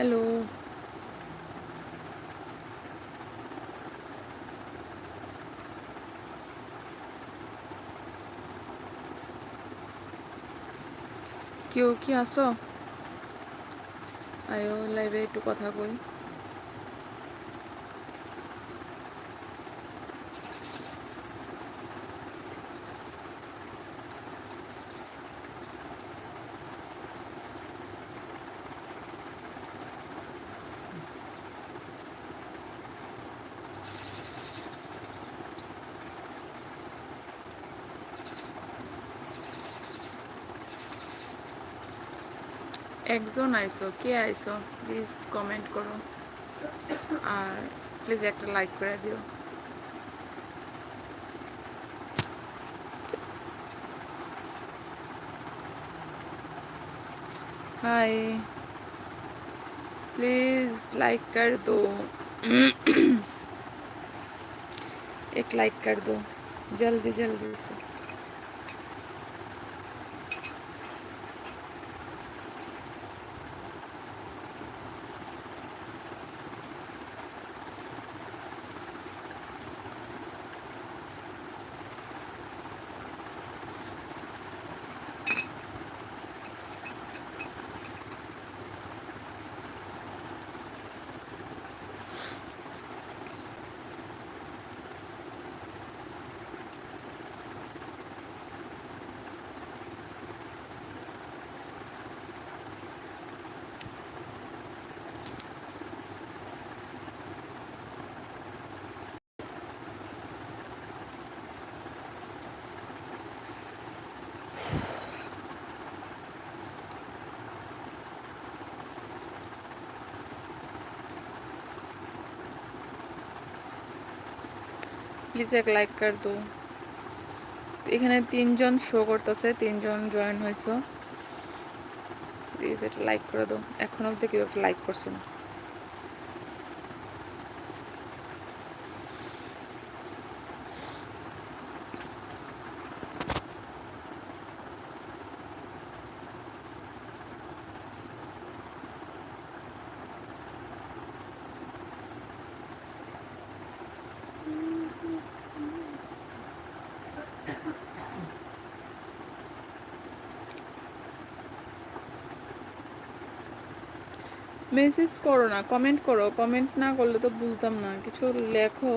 Hello. কেউ কি আসো আয়ো লাইভে একটু কথা কই একজন আইসো কে আইসো প্লিজ কমেন্ট করো আর প্লিজ একটা লাইক করে দিও हाय प्लीज लाइक कर दो एक लाइक कर दो जल्दी जल्दी से প্লিজ এক লাইক কর দো। এখানে তিনজন শো করতেছে, তিনজন জয়েন হয়েছে। প্লিজ এটা লাইক করে দাও এখন অব্দি কেউ লাইক করছে না। মেসেজ করো না কমেন্ট করো। কমেন্ট না করলে তো বুঝতাম না। কিছু লেখো,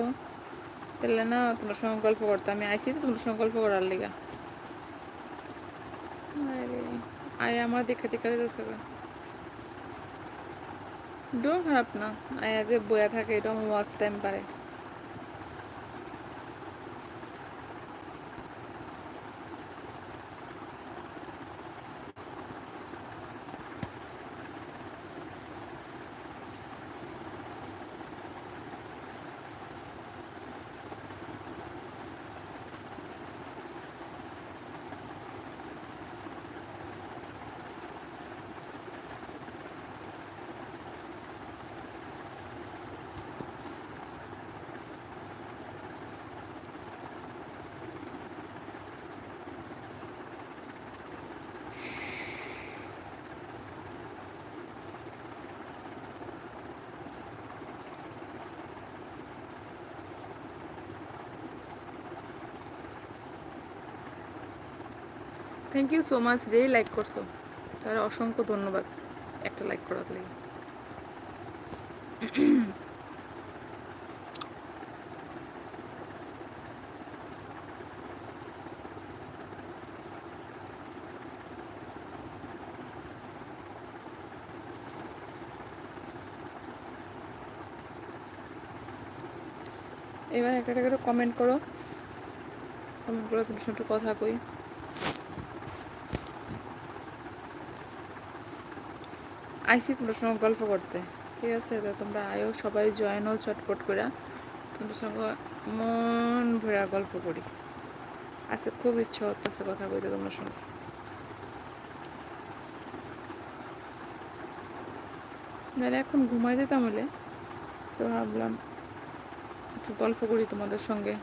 তাহলে না তোমার সংকল্প করতে। আমি আইসি তো, তোমার সংকল্প করার লিগা। আয় আমার দেখা দেখা যাচ্ছে ডোর খারাপ না, আয়া যে বয়া থাকে, এটা ওয়াচ টাইম পারে। থ্যাংক ইউ সো মাচ যেই লাইক করছ। তার অসংখ্য ধন্যবাদ একটা লাইক করার লাগে। এবার একটা একটা করে কমেন্ট করো। কমেন্ট করে সাথে কথা কই। আইসি তোমার সঙ্গে গল্প করতে। ঠিক আছে? তো তোমরা আয়ো সবাই জয়েন হও চটপট করে। তোমার সঙ্গে মন ভরা গল্প করি। আজকে খুব ইচ্ছা হতেছে কথা কইতে তোমার সঙ্গে। নাহলে এখন ঘুমাই যেতাম হলে তো ভাবলাম একটু গল্প করি তোমাদের সঙ্গে।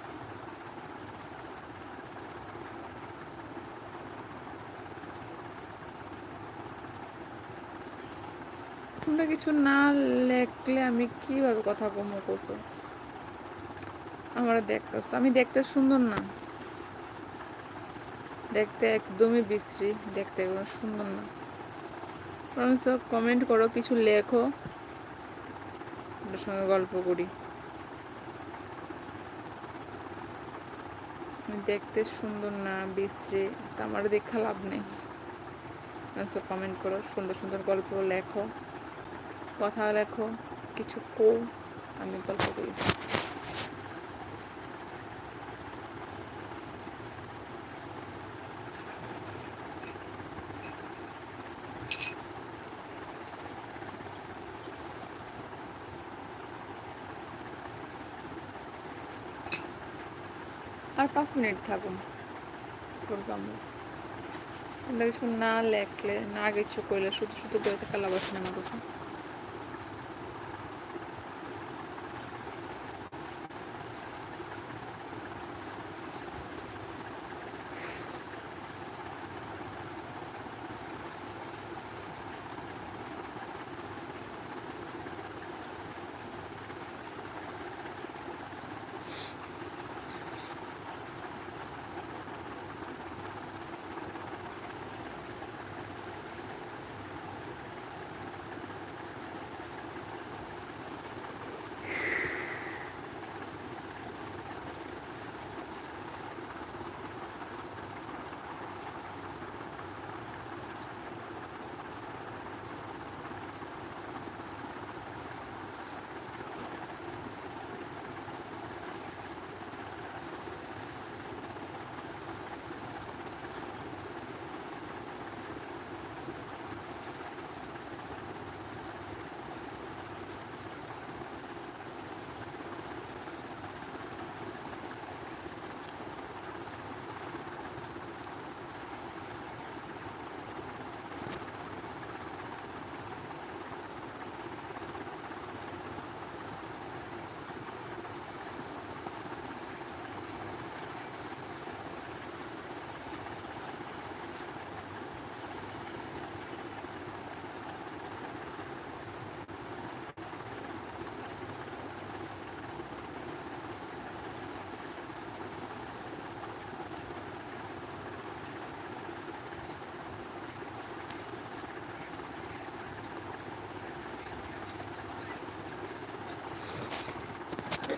তোমরা কিছু না লেখলে আমি কীভাবে কথা কমো করছ আমার দেখতেছ আমি দেখতে সুন্দর না। দেখতে একদমই বিশ্রী। দেখতে একদম সুন্দর না। সব কমেন্ট করো, কিছু লেখো সঙ্গে গল্প করি। দেখতে সুন্দর না, বিশ্রী, তা আমার দেখা লাভ নেই। কমেন্ট করো, সুন্দর সুন্দর গল্প লেখো। কথা লেখো, কিছু কো আমি গল্প করি। আর পাঁচ মিনিট থাকুন তোমরা কিছু না লেখলে, না কিছু করলে শুধু শুধু করে থাকা লাভ আছে না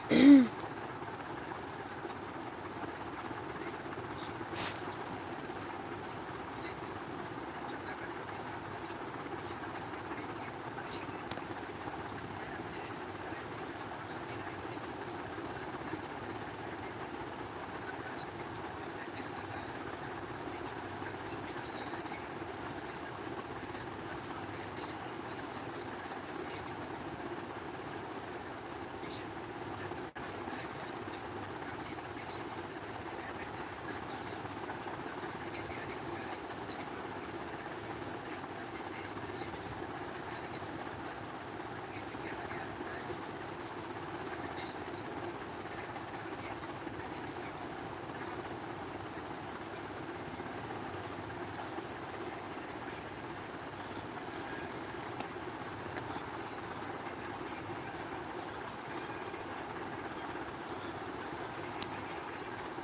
Hmm.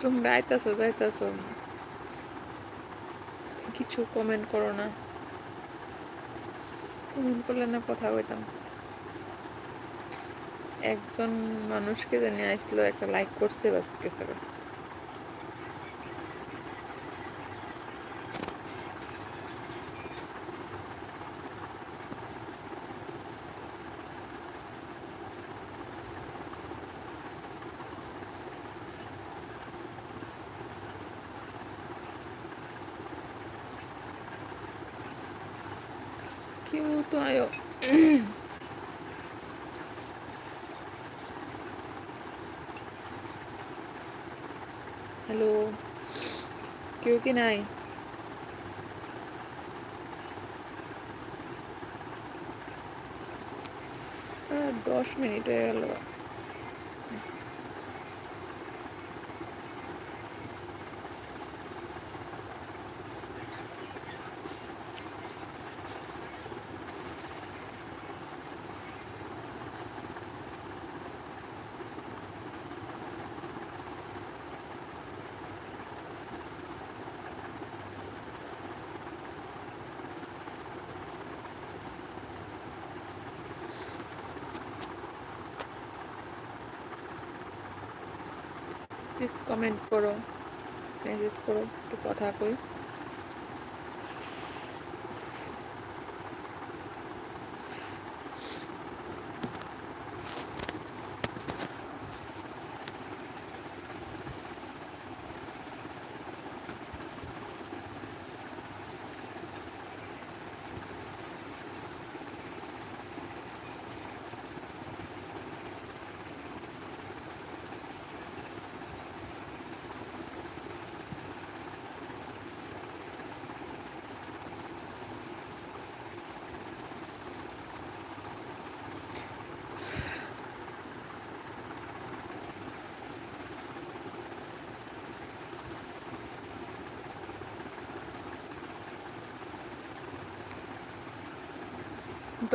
তোমরা আইতাছো যাইতাছো। কিছু কমেন্ট করো না। কমেন্ট করলে না কথা কইতাম। একজন মানুষকে জানি আসলো একটা লাইক করছে বাস গেছে। হ্যালো কেউ কি নাই আহ, দশ মিনিট হয়ে গেল প্লিজ কমেন্ট করো মেসেজ করো একটু কথা কই।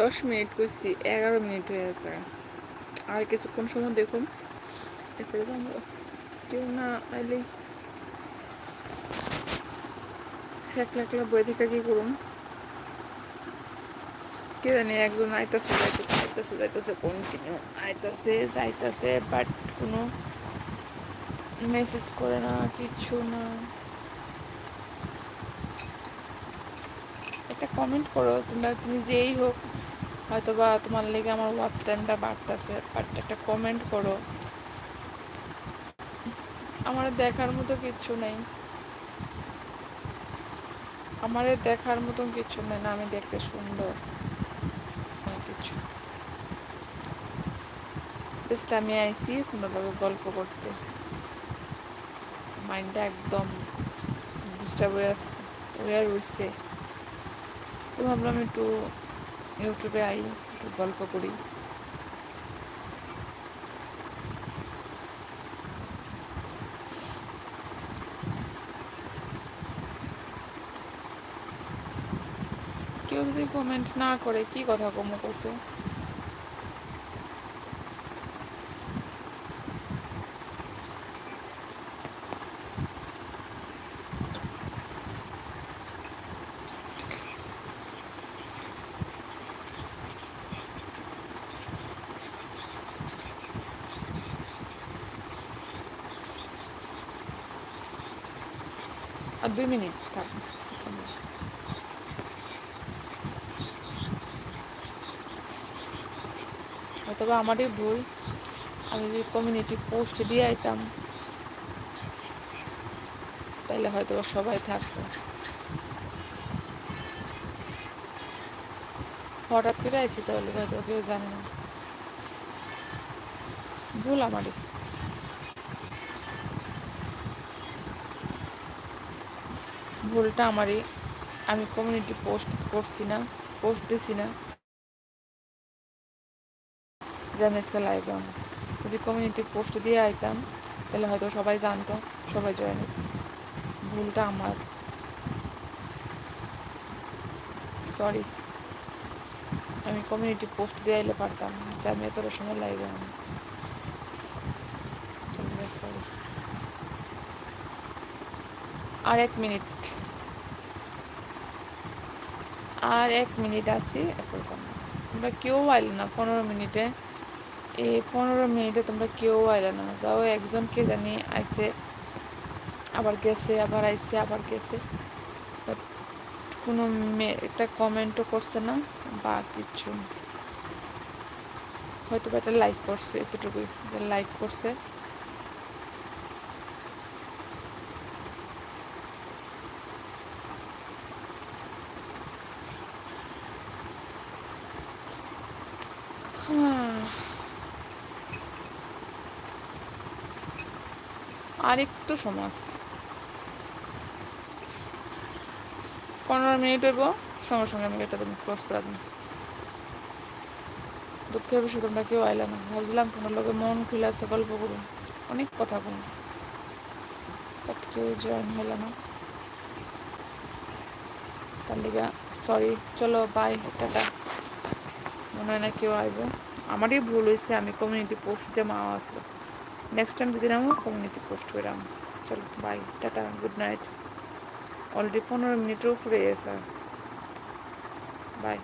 দশ মিনিট করছি, এগারো মিনিট হয়ে গেছে। আর কিছুক্ষণ সময় দেখুন। কেউ না আইলেই সে একলা একলা বই থেকে কি করুন কে জানি একজন আইতাছে, যাইতেছে আইতাছে, যাইতেছে কন্টিনিউ আইতাছে, যাইতাছে বাট কোনো মেসেজ করে না, কিছু না। একটা কমেন্ট করো, তোমরা, তুমি যেই হোক হয়তো বা তোমার লেগে আমার ওয়াচ টাইমটা বাড়তেছে বাট একটা কমেন্ট করো। আমার দেখার মতো কিচ্ছু নেই। আমার দেখার মতন কিছু নেই না, আমি দেখতে সুন্দর। কিছু। আমি আইসি কোনোভাবে গল্প করতে। মাইন্ডটা একদম ডিস্টার্ব হয়ে হয়ে তো ভাবলাম একটু ইউটিউবে আই গল্প করি। কেউ যদি কমেন্ট না করে কি কথা কমো করছে আর দুই মিনিট, থাক। হয়তো বা আমারই ভুল, আমি যদি কমিউনিটি পোস্ট দিয়ে আইতাম তাহলে হয়তো সবাই থাকতো। হঠাৎ করে আইসি তাহলে হয়তো কেউ জানে না। ভুল আমারই। ভুলটা আমারই। আমি কমিউনিটি পোস্ট করছি না পোস্ট দিছি না। যে আমি আজকে লাইভ আমি যদি কমিউনিটি পোস্ট দিয়ে আইতাম, তাহলে হয়তো সবাই জানতো, সবাই জয়েন হতো। ভুলটা আমার। সরি আমি কমিউনিটি পোস্ট দিয়ে আইলে পারতাম যে আমি এতটা সময় লাইভে আমি সরি আর এক মিনিট। আর এক মিনিট আছি তোমরা কেউ আইলে না, পনেরো মিনিটে। এই পনেরো মিনিটে তোমরা কেউ আইলে না। যাও একজনকে জানি আইছে, আবার গেছে, আবার আইছে, আবার গেছে। কোনো মে- একটা কমেন্টও করছে না, বা কিছু। হয়তো বা এটা লাইক করছে, এতটুকুই। লাইক করছে হ্যাঁ। আর একটু সময় আছে। পনেরো মিনিট হইব, সঙ্গে সঙ্গে আমি এটা তুমি ক্লোজ করে দিন। দুঃখের বিষয়, তোমরা কেউ আইলে না। ভাবছিলাম তোমার লোকে মন খুলে আছে, গল্প করুন। অনেক কথা বলুন। কেউ জয়েন হলো না। তার লিগা সরি চলো বাই টাটা। মনে হয় না কেউ আইব। আমারই ভুল হয়েছে আমি কমিউনিটি পোস্ট দিতে মা আসলো। নেক্সট টাইম যদি নামো কমিউনিটি পোস্ট করাম চলো bye tata good night already পনেরো মিনিটের উপরে আছে বাই